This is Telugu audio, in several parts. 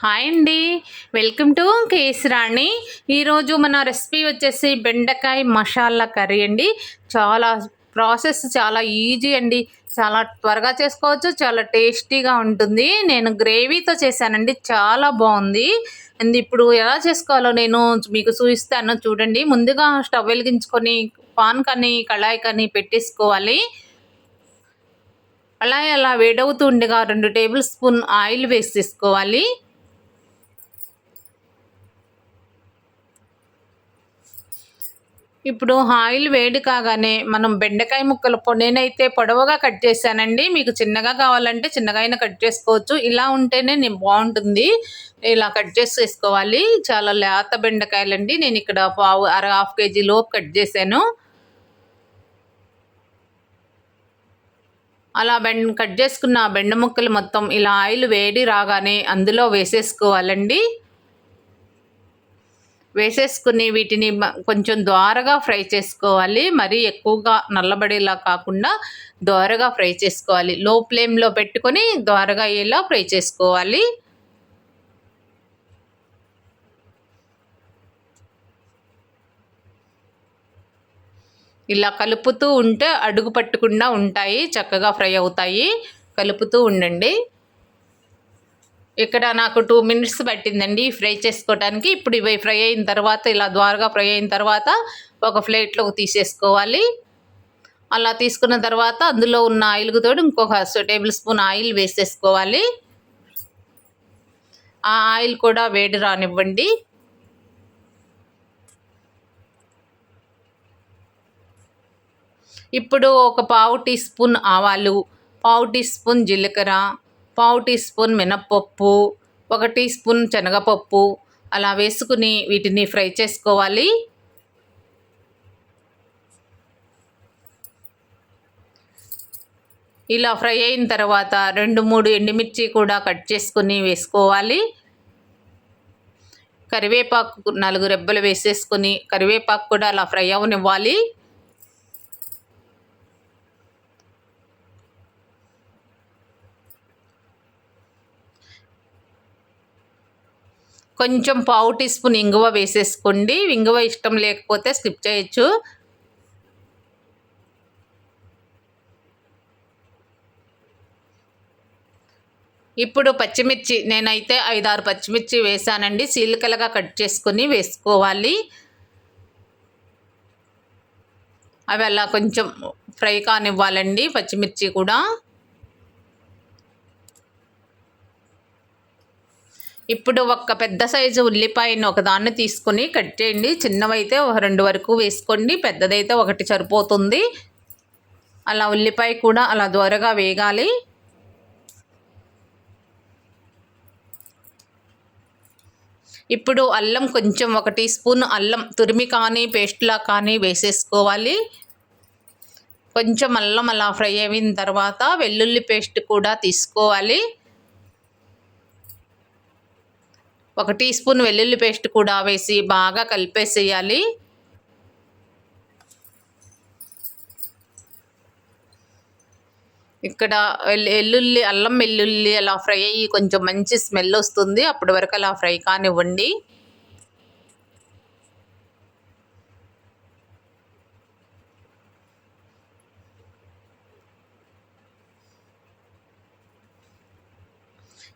హాయ్ అండి. Welcome to Kesarani. ఈరోజు మన రెసిపీ వచ్చేసి బెండకాయ మసాలా కర్రీ అండి. చాలా ప్రాసెస్ చాలా ఈజీ అండి. చాలా త్వరగా చేసుకోవచ్చు చాలా టేస్టీగా ఉంటుంది. నేను గ్రేవీతో చేశానండి చాలా బాగుంది. అండ్ ఇప్పుడు ఎలా చేసుకోవాలో నేను మీకు చూపిస్తాను చూడండి. ముందుగా స్టవ్ వెలిగించుకొని పాన్ కానీ కళాయి కానీ పెట్టేసుకోవాలి. అలా అలా వేడవుతూ ఉండగా రెండు టేబుల్ స్పూన్ ఆయిల్ వేసి ఇప్పుడు ఆయిల్ వేడి కాగానే మనం బెండకాయ ముక్కలు నేనైతే పొడవుగా కట్ చేశానండి. మీకు చిన్నగా కావాలంటే చిన్నగా అయినా కట్ చేసుకోవచ్చు. ఇలా ఉంటేనే నేను బాగుంటుంది. ఇలా కట్ చేసి వేసుకోవాలి చాలా లేత బెండకాయలండి. నేను ఇక్కడ పావు అర హాఫ్ కేజీ లోపు కట్ చేశాను. అలా బెండ కట్ చేసుకున్న బెండ ముక్కలు మొత్తం ఇలా ఆయిల్ వేడి రాగానే అందులో వేసేసుకోవాలండి. వేసేసుకుని వీటిని కొంచెం దోరగా ఫ్రై చేసుకోవాలి. మరీ ఎక్కువగా నల్లబడేలా కాకుండా దోరగా ఫ్రై చేసుకోవాలి. లో ఫ్లేమ్లో పెట్టుకొని దోరగా అయ్యేలా ఫ్రై చేసుకోవాలి. ఇలా కలుపుతూ ఉంటే అడుగు పట్టకుండా ఉంటాయి. చక్కగా ఫ్రై అవుతాయి. కలుపుతూ ఉండండి. ఇక్కడ నాకు టూ మినిట్స్ పట్టిందండి ఫ్రై చేసుకోవడానికి ఇప్పుడు ఇవి ఫ్రై అయిన తర్వాత ఇలా ద్వారగా ఫ్రై అయిన తర్వాత ఒక ప్లేట్లోకి తీసేసుకోవాలి. అలా తీసుకున్న తర్వాత అందులో ఉన్న ఆయిల్కి తోడు ఇంకొక టేబుల్ స్పూన్ ఆయిల్ వేసేసుకోవాలి. ఆ ఆయిల్ కూడా వేడి రానివ్వండి. ఇప్పుడు ఒక పావు టీ స్పూన్ ఆవాలు పావు టీ స్పూన్ జీలకర్ర పావు టీ స్పూన్ మినప్పప్పు ఒక టీ స్పూన్ శనగపప్పు అలా వేసుకుని వీటిని ఫ్రై చేసుకోవాలి. ఇలా ఫ్రై అయిన తర్వాత రెండు మూడు ఎండుమిర్చి కూడా కట్ చేసుకుని వేసుకోవాలి. కరివేపాకు నాలుగు రెబ్బలు వేసేసుకొని కరివేపాకు కూడా అలా ఫ్రై అవనివ్వాలి. కొంచెం పావు టీ స్పూన్ ఇంగువ వేసేసుకోండి. ఇంగువ ఇష్టం లేకపోతే స్కిప్ చేయొచ్చు. ఇప్పుడు పచ్చిమిర్చి నేనైతే ఐదారు పచ్చిమిర్చి వేసానండి. చీలికలుగా కట్ చేసుకొని వేసుకోవాలి. అవి అలా కొంచెం ఫ్రై కానివ్వాలండి పచ్చిమిర్చి కూడా. ఇప్పుడు ఒక పెద్ద సైజు ఉల్లిపాయను ఒకదాన్ని తీసుకొని కట్ చేయండి. చిన్నవైతే ఒక రెండు వరకు వేసుకోండి. పెద్దదైతే ఒకటి సరిపోతుంది. అలా ఉల్లిపాయ కూడా అలా దూరగా వేగాలి. ఇప్పుడు అల్లం కొంచెం ఒక టీ స్పూన్ అల్లం తురిమి కానీ పేస్ట్లా కానీ వేసేసుకోవాలి. కొంచెం అల్లం అలా ఫ్రై అయిన తర్వాత వెల్లుల్లి పేస్ట్ కూడా తీసుకోవాలి. ఒక టీ స్పూన్ వెల్లుల్లి పేస్ట్ కూడా వేసి బాగా కలిపేసేయాలి. ఇక్కడ వెల్- వెల్లుల్లి అల్లం వెల్లుల్లి అలా ఫ్రై అయ్యి కొంచెం మంచి స్మెల్ వస్తుంది. అప్పటి వరకు అలా ఫ్రై కానివ్వండి.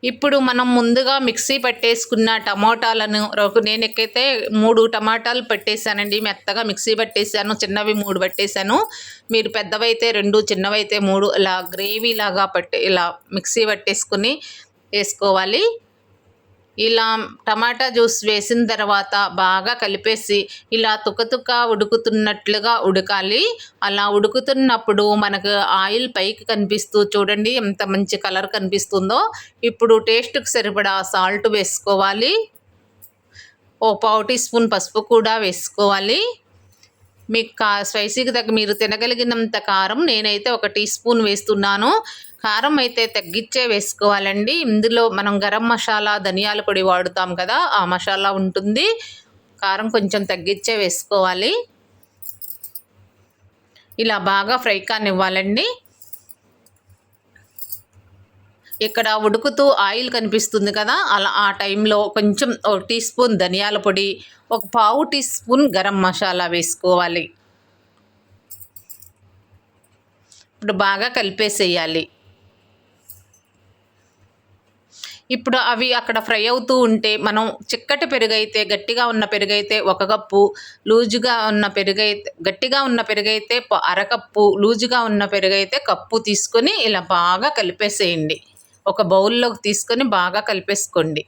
ఇప్పుడు మనం ముందుగా మిక్సీ పట్టేసుకున్న టమాటాలను ఒక- నేను ఎక్కైతే మూడు టమాటాలు పెట్టేశానండి మెత్తగా మిక్సీ పట్టేశాను చిన్నవి మూడు పట్టేశాను మీరు పెద్దవైతే రెండు చిన్నవైతే మూడు ఇలా గ్రేవీ లాగా పట్టే ఇలా మిక్సీ పట్టేసుకుని వేసుకోవాలి. ఇలా టమాటా జ్యూస్ వేసిన తర్వాత బాగా కలిపేసి ఇలా తుకతుక ఉడుకుతున్నట్లుగా ఉడకాలి. అలా ఉడుకుతున్నప్పుడు మనకు ఆయిల్ పైకి కనిపిస్తూ చూడండి ఎంత మంచి కలర్ కనిపిస్తుందో. ఇప్పుడు టేస్ట్కి సరిపడా సాల్ట్ వేసుకోవాలి. ఓ పావు టీ స్పూన్ పసుపు కూడా వేసుకోవాలి. మీకు కా స్పైసీకి తగ్గ మీరు తినగలిగినంత కారం నేనైతే ఒక టీ స్పూన్ వేస్తున్నాను. కారం అయితే తగ్గించే వేసుకోవాలండి. ఇందులో మనం గరం మసాలా ధనియాల పొడి వాడుతాం కదా ఆ మసాలా ఉంటుంది. కారం కొంచెం తగ్గించే వేసుకోవాలి. ఇలా బాగా ఫ్రై కానివ్వాలండి. ఇక్కడ ఉడుకుతూ ఆయిల్ కనిపిస్తుంది కదా అలా ఆ టైంలో కొంచెం ఒక టీ స్పూన్ ధనియాల పొడి ఒక పావు టీ స్పూన్ గరం మసాలా వేసుకోవాలి. ఇప్పుడు బాగా కలిపేసేయాలి. ఇప్పుడు అవి అక్కడ ఫ్రై అవుతూ ఉంటే మనం చిక్కటి పెరుగైతే గట్టిగా ఉన్న పెరుగైతే ఒక కప్పు లూజుగా ఉన్న పెరుగైతే గట్టిగా ఉన్న పెరుగైతే అరకప్పు లూజుగా ఉన్న పెరుగైతే కప్పు తీసుకొని ఇలా బాగా కలిపేసేయండి. ఒక బౌల్లోకి తీసుకొని బాగా కలిపేసుకోండి.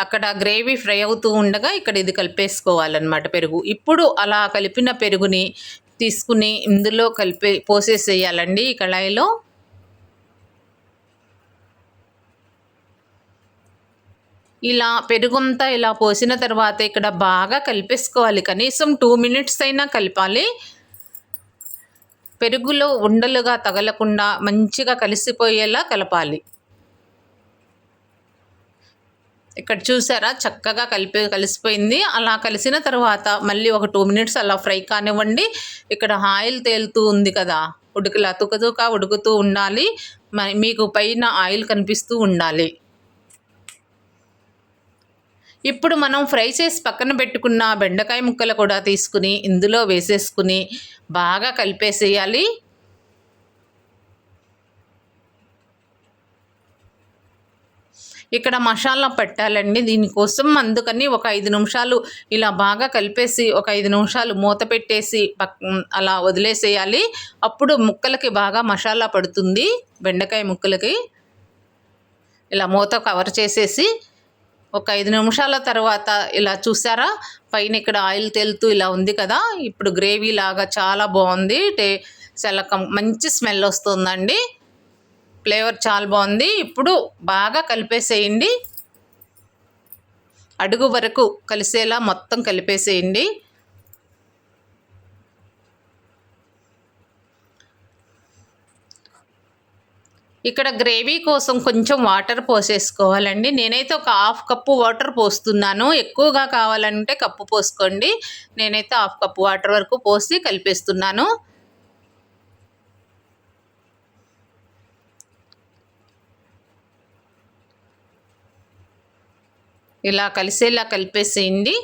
అక్కడ గ్రేవీ ఫ్రై అవుతూ ఉండగా ఇక్కడ ఇది కలిపేసుకోవాలన్నమాట పెరుగు. ఇప్పుడు అలా కలిపిన పెరుగుని తీసుకుని ఇందులో కలిపి పోసేసేయాలండి ఈ కళాయిలో. ఇలా పెరుగుంతా ఇలా పోసిన తర్వాత ఇక్కడ బాగా కలిపేసుకోవాలి. కనీసం టూ మినిట్స్ అయినా కలపాలి. పెరుగులో ఉండలుగా తగలకుండా మంచిగా కలిసిపోయేలా కలపాలి. ఇక్కడ చూసారా? చక్కగా కలిపి కలిసిపోయింది. అలా కలిసిన తర్వాత మళ్ళీ ఒక టూ మినిట్స్ అలా ఫ్రై కానివ్వండి. ఇక్కడ ఆయిల్ తేలుతూ ఉంది కదా? ఉడుకులా తుకతుక ఉడుకుతూ ఉండాలి. మీకు పైన ఆయిల్ కనిపిస్తూ ఉండాలి. ఇప్పుడు మనం ఫ్రై చేసి పక్కన పెట్టుకున్న బెండకాయ ముక్కలు కూడా తీసుకుని ఇందులో వేసేసుకుని బాగా కలిపేసేయాలి. ఇక్కడ మసాలా పెట్టాలండి. దీనికోసం అందుకని ఒక ఐదు నిమిషాలు ఇలా బాగా కలిపేసి ఒక ఐదు నిమిషాలు మూత పెట్టేసి పక్ అలా వదిలేసేయాలి. అప్పుడు ముక్కలకి బాగా మసాలా పడుతుంది బెండకాయ ముక్కలకి. ఇలా మూత కవర్ చేసేసి ఒక ఐదు నిమిషాల తర్వాత ఇలా చూసారా? పైన ఇక్కడ ఆయిల్ తేలుతూ ఇలా ఉంది కదా? ఇప్పుడు గ్రేవీ లాగా చాలా బాగుంది. టే చాలా మంచి స్మెల్ వస్తుందండి. ఫ్లేవర్ చాలా బాగుంది. ఇప్పుడు బాగా కలిపేసేయండి. అడుగు వరకు కలిసేలా మొత్తం కలిపేసేయండి. ఇక్కడ గ్రేవీ కోసం కొంచెం వాటర్ పోసేసుకోవాలండి. నేనైతే ఒక హాఫ్ కప్పు వాటర్ పోస్తున్నాను. ఎక్కువగా కావాలంటే కప్పు పోసుకోండి. నేనైతే హాఫ్ కప్పు వాటర్ వరకు పోసి కలిపేస్తున్నాను. ఇలా కలిసేలా కలిపేసేయండి.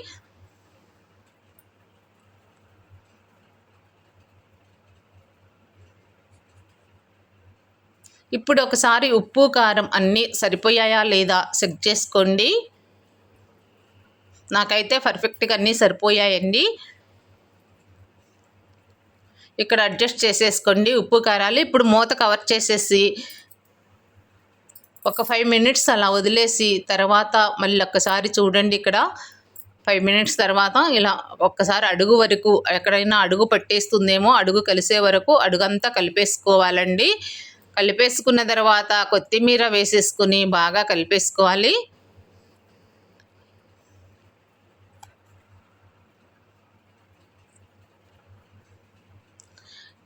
ఇప్పుడు ఒకసారి ఉప్పు కారం అన్నీ సరిపోయాయా లేదా చెక్ చేసుకోండి. నాకైతే పర్ఫెక్ట్గా అన్నీ సరిపోయాయండి. ఇక్కడ అడ్జస్ట్ చేసేసుకోండి ఉప్పు కారాలు. ఇప్పుడు మూత కవర్ చేసేసి ఒక ఫైవ్ మినిట్స్ అలా వదిలేసి తర్వాత మళ్ళీ ఒక్కసారి చూడండి ఇక్కడ. ఫైవ్ మినిట్స్ తర్వాత ఇలా ఒక్కసారి అడుగు వరకు ఎక్కడైనా అడుగు పట్టేస్తుందేమో అడుగు కలిసే వరకు అడుగంతా కలిపేసుకోవాలండి. కలిపేసుకున్న తర్వాత కొత్తిమీర వేసేసుకుని బాగా కలిపేసుకోవాలి.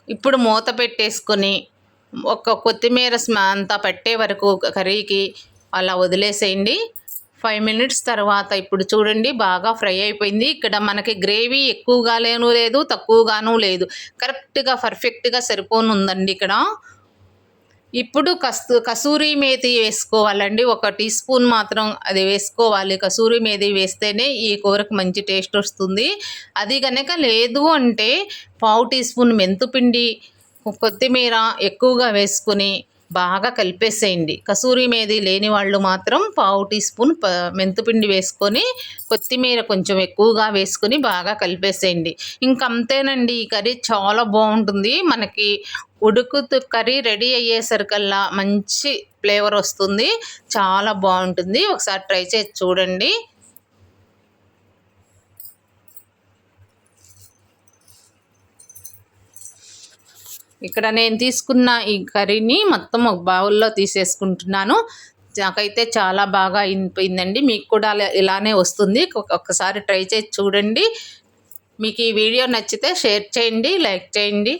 ఇప్పుడు మూత పెట్టేసుకొని ఒక కొత్తిమీర అంతా పెట్టే వరకు కర్రీకి అలా వదిలేసేయండి. ఫైవ్ మినిట్స్ తర్వాత ఇప్పుడు చూడండి బాగా ఫ్రై అయిపోయింది. ఇక్కడ మనకి గ్రేవీ ఎక్కువగాను లేదు తక్కువగాను లేదు. కరెక్ట్గా పర్ఫెక్ట్గా సరిపోనుందండి ఇక్కడ. ఇప్పుడు కస్తూ కసూరి మేతి వేసుకోవాలండి. ఒక టీ స్పూన్ మాత్రం అది వేసుకోవాలి. కసూరి మేతి వేస్తేనే ఈ కూరకు మంచి టేస్ట్ వస్తుంది. అది కనుక లేదు అంటే పావు టీ స్పూన్ మెంతుపిండి కొత్తిమీర ఎక్కువగా వేసుకుని బాగా కలిపేసేయండి. కసూరి మేది లేని వాళ్ళు మాత్రం పావు టీ స్పూన్ మెంతుపిండి వేసుకొని కొత్తిమీర కొంచెం ఎక్కువగా వేసుకొని బాగా కలిపేసేయండి. ఇంకంతేనండి ఈ కర్రీ చాలా బాగుంటుంది. మనకి ఉడుకుతు కర్రీ రెడీ అయ్యేసరికల్లా మంచి ఫ్లేవర్ వస్తుంది. చాలా బాగుంటుంది. ఒకసారి ట్రై చేసి చూడండి. ఇక్కడ నేను తీసుకున్న ఈ కర్రీని మొత్తం ఒక బౌల్లో తీసేసుకుంటున్నాను. నాకైతే చాలా బాగా అయిపోయిందండి. మీకు కూడా ఇలానే వస్తుంది. ఒక్కసారి ట్రై చేసి చూడండి. మీకు ఈ వీడియో నచ్చితే షేర్ చేయండి లైక్ చేయండి.